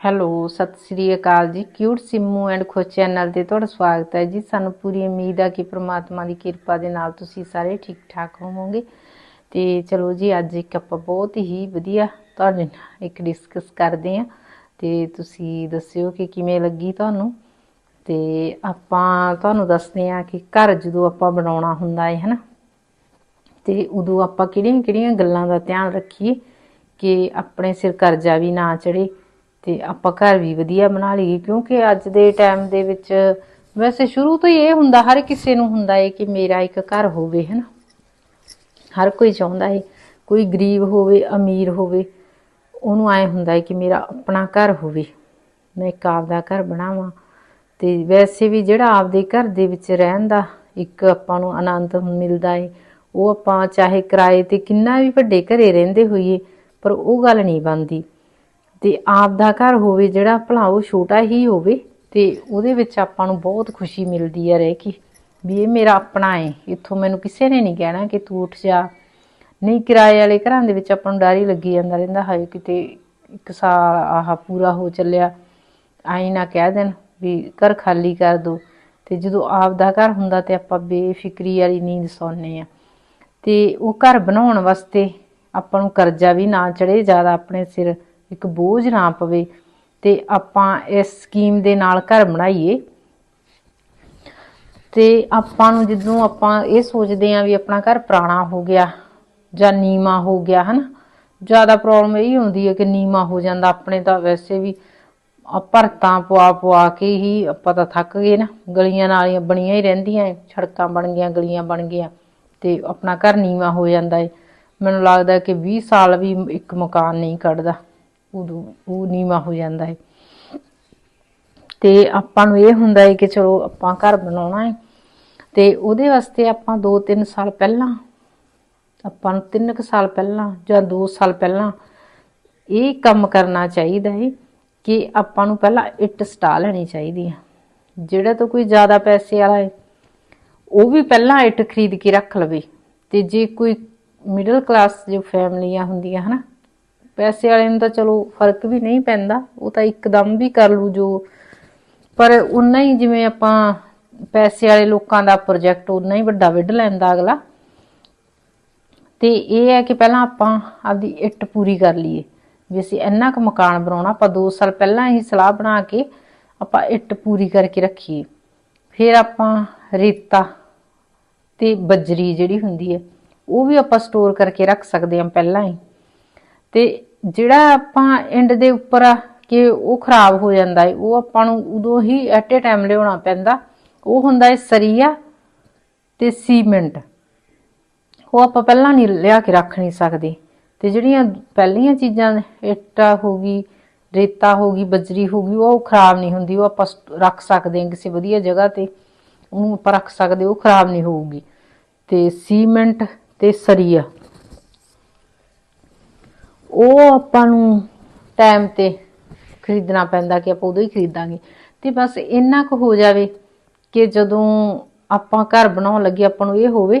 Hello, ਸਤਿ ਸ੍ਰੀ ਅਕਾਲ ਜੀ। Cute Simmu and Khush channel ਤੇ ਤੁਹਾਡਾ ਸਵਾਗਤ ਹੈ ਜੀ। ਸਾਨੂੰ ਪੂਰੀ ਉਮੀਦ ਆ ਕਿ ਪ੍ਰਮਾਤਮਾ ਦੀ ਕਿਰਪਾ ਦੇ ਨਾਲ ਤੁਸੀਂ ਸਾਰੇ ਠੀਕ ਠਾਕ ਹੋਵੋਗੇ। ਤੇ ਚਲੋ ਜੀ, ਅੱਜ ਇੱਕ ਆਪਾਂ ਬਹੁਤ ਹੀ ਵਧੀਆ ਤੁਹਾਡੇ ਨਾਲ ਇੱਕ ਡਿਸਕਸ ਕਰਦੇ ਹਾਂ। ਤੇ ਤੁਸੀਂ ਦੱਸਿਓ ਕਿ ਕਿਵੇਂ ਲੱਗੀ ਤੁਹਾਨੂੰ? ਤੇ ਆਪਾਂ ਤੁਹਾਨੂੰ ਦੱਸਦੇ ਹਾਂ ਕਿ ਘਰ ਜਦੋਂ ਆਪਾਂ ਬਣਾਉਣਾ ਹੁੰਦਾ ਹੈ, ਹਨਾ? ਤੇ ਉਦੋਂ ਆਪਾਂ ਕਿਹੜੀਆਂ ਕਿਹੜੀਆਂ ਗੱਲਾਂ ਦਾ ਧਿਆਨ ਰੱਖੀਏ ਕਿ ਆਪਣੇ ਸਿਰ ਕਰਜ਼ਾ ਵੀ ਨਾ ਚੜੇ ਤੇ ਆਪਾਂ ਘਰ ਵੀ ਵਧੀਆ ਬਣਾ ਲਈਏ, ਕਿਉਂਕਿ ਅੱਜ ਦੇ ਟਾਈਮ ਦੇ ਵਿੱਚ ਵੈਸੇ ਸ਼ੁਰੂ ਤੋਂ ਹੀ ਇਹ ਹੁੰਦਾ, ਹਰ ਕਿਸੇ ਨੂੰ ਹੁੰਦਾ ਹੈ ਕਿ ਮੇਰਾ ਇੱਕ ਘਰ ਹੋਵੇ ਹੈ ਨਾ ਹਰ ਕੋਈ ਚਾਹੁੰਦਾ ਹੈ ਕੋਈ ਗਰੀਬ ਹੋਵੇ, ਅਮੀਰ ਹੋਵੇ, ਉਹਨੂੰ ਐ ਹੁੰਦਾ ਹੈ ਕਿ ਮੇਰਾ ਆਪਣਾ ਘਰ ਹੋਵੇ, ਮੈਂ ਇੱਕ ਆਪਦਾ ਘਰ ਬਣਾਵਾਂ। ਤੇ ਵੈਸੇ ਵੀ ਜਿਹੜਾ ਆਪਦੇ ਘਰ ਦੇ ਵਿੱਚ ਰਹਿਣ ਦਾ ਇੱਕ ਆਪਾਂ ਨੂੰ ਆਨੰਦ ਮਿਲਦਾ ਹੈ ਉਹ ਆਪਾਂ ਚਾਹੇ ਕਿਰਾਏ ਤੇ ਕਿੰਨਾ ਵੀ ਵੱਡੇ ਘਰੇ ਰਹਿੰਦੇ ਹੋਈਏ, ਪਰ ਉਹ ਗੱਲ ਨਹੀਂ ਬਣਦੀ। ਤੇ ਆਪ ਦਾ ਘਰ ਹੋਵੇ, ਜਿਹੜਾ ਭਲਾ ਉਹ ਛੋਟਾ ਹੀ ਹੋਵੇ, ਤੇ ਉਹਦੇ ਵਿੱਚ ਆਪਾਂ ਨੂੰ ਬਹੁਤ ਖੁਸ਼ੀ ਮਿਲਦੀ ਹੈ ਰਹਿ ਕੇ। ਵੀ ਇਹ ਮੇਰਾ ਆਪਣਾ ਹੈ। ਇੱਥੋਂ ਮੈਨੂੰ ਕਿਸੇ ਨੇ ਨਹੀਂ ਕਹਿਣਾ ਕਿ ਤੂੰ ਉੱਠ ਜਾ। ਨਹੀਂ, ਕਿਰਾਏ ਵਾਲੇ ਘਰਾਂ ਦੇ ਵਿੱਚ ਆਪਾਂ ਨੂੰ ਡਰ ਹੀ ਲੱਗੀ ਜਾਂਦਾ ਰਹਿੰਦਾ, ਹਾਏ ਕਿਤੇ ਇੱਕ ਸਾਲ ਆਹ ਪੂਰਾ ਹੋ ਚੱਲਿਆ। ਆਈ ਨਾ ਕਹਿ ਦੇਣ ਵੀ ਘਰ ਖਾਲੀ ਕਰ ਦੋ। ਤੇ ਜਦੋਂ ਆਪ ਦਾ ਘਰ ਹੁੰਦਾ ਤੇ ਆਪਾਂ ਬੇਫਿਕਰੀ ਵਾਲੀ ਨੀਂਦ ਸੌਂਦੇ ਆ ਤੇ ਉਹ ਘਰ ਬਣਾਉਣ ਵਾਸਤੇ ਆਪਾਂ ਨੂੰ ਕਰਜ਼ਾ ਵੀ ਨਾ ਚੜੇ ਜ਼ਿਆਦਾ ਆਪਣੇ ਸਿਰ। ਇੱਕ ਬੋਝ ਨਾ ਪਵੇ ਤੇ ਆਪਾਂ ਇਸ ਸਕੀਮ ਦੇ ਨਾਲ ਘਰ ਬਣਾਈਏ। ਤੇ ਆਪਾਂ ਨੂੰ ਜਦੋਂ ਆਪਾਂ ਇਹ ਸੋਚਦੇ ਆਂ ਵੀ ਆਪਣਾ ਘਰ ਪੁਰਾਣਾ ਹੋ ਗਿਆ ਜਾਂ ਨੀਵਾ ਹੋ ਗਿਆ ਹਨਾ? ਜ਼ਿਆਦਾ ਪ੍ਰੋਬਲਮ ਇਹ ਹੁੰਦੀ ਹੈ ਕਿ ਨੀਵਾ ਹੋ ਜਾਂਦਾ। ਆਪਣੇ ਤਾਂ ਵੈਸੇ ਵੀ ਭਰਤਾਂ ਪਵਾ ਪਵਾ ਕੇ ਹੀ ਆਪਾਂ ਤਾਂ ਥੱਕ ਗਏ ਨਾ। ਗਲੀਆਂ ਨਾਲੀਆਂ ਬਣੀਆਂ ਹੀ ਰਹਿੰਦੀਆਂ ਏ, ਸੜਕਾਂ ਬਣ ਗਈਆਂ ਗਲੀਆਂ ਬਣ ਗਈਆਂ ਤੇ ਆਪਣਾ ਘਰ ਨੀਵਾ ਹੋ ਜਾਂਦਾ ਏ ਮੈਨੂੰ ਲੱਗਦਾ ਕਿ 20 ਸਾਲ ਵੀ ਇੱਕ ਮਕਾਨ ਨਹੀਂ ਕੱਢਦਾ। ਉਦੋਂ ਉਹ ਨੀਵਾ ਹੋ ਜਾਂਦਾ ਹੈ। ਤੇ ਆਪਾਂ ਨੂੰ ਇਹ ਹੁੰਦਾ ਹੈ ਕਿ ਚਲੋ ਆਪਾਂ ਘਰ ਬਣਾਉਣਾ ਹੈ ਤੇ ਉਹਦੇ ਵਾਸਤੇ ਆਪਾਂ 2-3 ਸਾਲ ਪਹਿਲਾਂ, ਆਪਾਂ ਨੂੰ 3 ਕੁ ਸਾਲ ਪਹਿਲਾਂ ਜਾਂ 2 ਸਾਲ ਪਹਿਲਾਂ ਇਹ ਕੰਮ ਕਰਨਾ ਚਾਹੀਦਾ ਹੈ ਕਿ ਆਪਾਂ ਨੂੰ ਪਹਿਲਾਂ ਇੱਟ ਸਟਾ ਲੈਣੀ ਚਾਹੀਦੀ ਹੈ। ਜਿਹੜਾ ਤਾਂ ਕੋਈ ਜ਼ਿਆਦਾ ਪੈਸੇ ਵਾਲਾ ਹੈ, ਉਹ ਵੀ ਪਹਿਲਾਂ ਇੱਟ ਖਰੀਦ ਕੇ ਰੱਖ ਲਵੇ ਤੇ ਜੇ ਕੋਈ ਮਿਡਲ ਕਲਾਸ ਜੋ ਫੈਮਲੀਆਂ ਹੁੰਦੀਆਂ ਹਨਾ ਪੈਸੇ ਵਾਲੇ ਨੂੰ ਤਾਂ ਚਲੋ ਫ਼ਰਕ ਵੀ ਨਹੀਂ ਪੈਂਦਾ, ਉਹ ਤਾਂ ਇੱਕਦਮ ਵੀ ਕਰ ਲੂ ਜੋ। ਪਰ ਉਨਾ ਹੀ ਜਿਵੇਂ ਆਪਾਂ ਪੈਸੇ ਵਾਲੇ ਲੋਕਾਂ ਦਾ ਪ੍ਰੋਜੈਕਟ ਉਨਾ ਹੀ ਵੱਡਾ ਵਿੱਢ ਲੈਂਦਾ ਅਗਲਾ। ਤੇ ਇਹ ਹੈ ਕਿ ਪਹਿਲਾਂ ਆਪਾਂ ਆਪਦੀ ਇੱਟ ਪੂਰੀ ਕਰ ਲਈਏ। ਵੀ ਅਸੀਂ ਇੰਨਾ ਕੁ ਮਕਾਨ ਬਣਾਉਣਾ, ਆਪਾਂ 2 ਸਾਲ ਪਹਿਲਾਂ ਹੀ ਸਲਾਹ ਬਣਾ ਕੇ ਆਪਾਂ ਇੱਟ ਪੂਰੀ ਕਰਕੇ ਰੱਖੀਏ। ਫਿਰ ਆਪਾਂ ਰੇਤਾ ਤੇ ਬਜਰੀ ਜਿਹੜੀ ਹੁੰਦੀ ਹੈ, ਉਹ ਵੀ ਆਪਾਂ ਸਟੋਰ ਕਰਕੇ ਰੱਖ ਸਕਦੇ ਹਾਂ ਪਹਿਲਾਂ ਹੀ। ਤੇ ਜਿਹੜਾ ਆਪਾਂ ਐਂਡ ਦੇ ਉੱਪਰ ਆ ਕਿ ਉਹ ਖਰਾਬ ਹੋ ਜਾਂਦਾ ਹੈ ਉਹ ਆਪਾਂ ਨੂੰ ਉਦੋਂ ਹੀ ਐਟ ਏ ਟਾਈਮ ਲਿਆਉਣਾ ਪੈਂਦਾ। ਉਹ ਹੁੰਦਾ ਹੈ ਸਰੀਆ ਤੇ ਸੀਮੈਂਟ। ਉਹ ਆਪਾਂ ਪਹਿਲਾਂ ਨਹੀਂ ਲਿਆ ਕੇ ਰੱਖ ਨਹੀਂ ਸਕਦੇ। ਤੇ ਜਿਹੜੀਆਂ ਪਹਿਲੀਆਂ ਚੀਜ਼ਾਂ ਇੱਟਾ ਹੋ ਗਈ, ਰੇਤਾ ਹੋ ਗਈ, ਬਜਰੀ ਹੋ ਗਈ, ਉਹ ਖਰਾਬ ਨਹੀਂ ਹੁੰਦੀ। ਉਹ ਆਪਾਂ ਸਟ- ਰੱਖ ਸਕਦੇ ਹਾਂ ਕਿਸੇ ਵਧੀਆ ਜਗ੍ਹਾ ਤੇ, ਉਹਨੂੰ ਆਪਾਂ ਰੱਖ ਸਕਦੇ ਉਹ ਖਰਾਬ ਨਹੀਂ ਹੋਊਗੀ। ਤੇ ਸੀਮੈਂਟ ਤੇ ਸਰੀਆ। ਉਹ ਆਪਾਂ ਨੂੰ ਟਾਈਮ ਤੇ ਖਰੀਦਣਾ ਪੈਂਦਾ ਕਿ ਆਪਾਂ ਉਦੋਂ ਹੀ ਖਰੀਦਾਂਗੇ। ਤੇ ਬਸ ਇੰਨਾ ਕੁ ਹੋ ਜਾਵੇ ਕਿ ਜਦੋਂ ਆਪਾਂ ਘਰ ਬਣਾਉਣ ਲੱਗੇ ਆਪਾਂ ਨੂੰ ਇਹ ਹੋਵੇ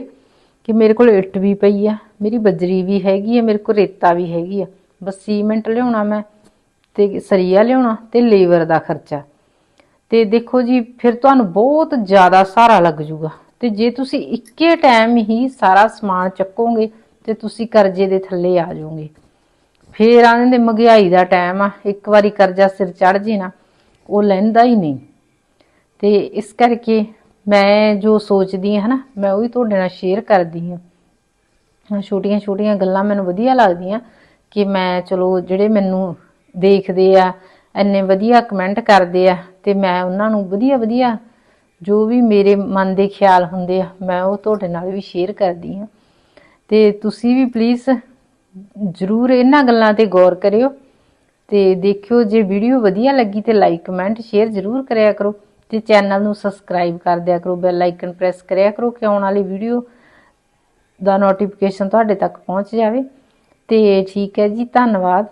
ਕਿ ਮੇਰੇ ਕੋਲ ਇੱਟ ਵੀ ਪਈ ਆ, ਮੇਰੀ ਬਜਰੀ ਵੀ ਹੈਗੀ ਆ, ਮੇਰੇ ਕੋਲ ਰੇਤਾ ਵੀ ਹੈਗੀ ਆ। ਬਸ ਸੀਮੈਂਟ ਲਿਆਉਣਾ ਮੈਂ ਤੇ ਸਰੀਆ ਲਿਆਉਣਾ ਤੇ ਲੇਬਰ ਦਾ ਖਰਚਾ। ਤੇ ਦੇਖੋ ਜੀ, ਫਿਰ ਤੁਹਾਨੂੰ ਬਹੁਤ ਜ਼ਿਆਦਾ ਸਹਾਰਾ ਲੱਗ ਜੂਗਾ। ਤੇ ਜੇ ਤੁਸੀਂ ਇੱਕੇ ਟਾਈਮ ਹੀ ਸਾਰਾ ਸਮਾਨ ਚੱਕੋਗੇ ਤੇ ਤੁਸੀਂ ਕਰਜ਼ੇ ਦੇ ਥੱਲੇ ਆ ਜਾਓਗੇ। ਫੇਰ ਆਂਦੇ ਮਹਿੰਗਾਈ ਦਾ ਟਾਈਮ ਆ, ਇੱਕ ਵਾਰੀ ਕਰਜ਼ਾ ਸਿਰ ਚੜ ਜੇ ਨਾ, ਉਹ ਲੈਂਦਾ ਹੀ ਨਹੀਂ। ਤੇ ਇਸ ਕਰਕੇ ਮੈਂ ਜੋ ਸੋਚਦੀ ਹਾਂ ਨਾ, ਮੈਂ ਉਹ ਵੀ ਤੁਹਾਡੇ ਨਾਲ ਸ਼ੇਅਰ ਕਰਦੀ ਹਾਂ। ਛੋਟੀਆਂ ਛੋਟੀਆਂ ਗੱਲਾਂ ਮੈਨੂੰ ਵਧੀਆ ਲੱਗਦੀਆਂ ਕਿ ਮੈਂ ਚਲੋ ਜਿਹੜੇ ਮੈਨੂੰ ਦੇਖਦੇ ਆ, ਇੰਨੇ ਵਧੀਆ ਕਮੈਂਟ ਕਰਦੇ ਆ, ਤੇ ਮੈਂ ਉਹਨਾਂ ਨੂੰ ਵਧੀਆ ਵਧੀਆ ਜੋ ਵੀ ਮੇਰੇ ਮਨ ਦੇ ਖਿਆਲ ਹੁੰਦੇ ਆ, ਮੈਂ ਉਹ ਤੁਹਾਡੇ ਨਾਲ ਵੀ ਸ਼ੇਅਰ ਕਰਦੀ ਹਾਂ। ਤੇ ਤੁਸੀਂ ਵੀ ਪਲੀਜ਼ ਜਰੂਰ ਇਹਨਾਂ ਗੱਲਾਂ ਤੇ ਗੌਰ ਕਰਿਓ ਤੇ ਦੇਖਿਓ ਜੇ ਵੀਡੀਓ ਵਧੀਆ ਲੱਗੀ ਤੇ ਲਾਈਕ ਕਮੈਂਟ ਸ਼ੇਅਰ ਜਰੂਰ ਕਰਿਆ ਕਰੋ ਤੇ ਚੈਨਲ ਨੂੰ ਸਬਸਕ੍ਰਾਈਬ ਕਰ ਦਿਆ ਕਰੋ ਬੈਲ ਆਈਕਨ ਪ੍ਰੈਸ ਕਰਿਆ ਕਰੋ ਕਿ ਆਉਣ ਵਾਲੀ ਵੀਡੀਓ ਦਾ ਨੋਟੀਫਿਕੇਸ਼ਨ ਤੁਹਾਡੇ ਤੱਕ ਪਹੁੰਚ ਜਾਵੇ। ਤੇ ਠੀਕ ਹੈ ਜੀ, ਧੰਨਵਾਦ।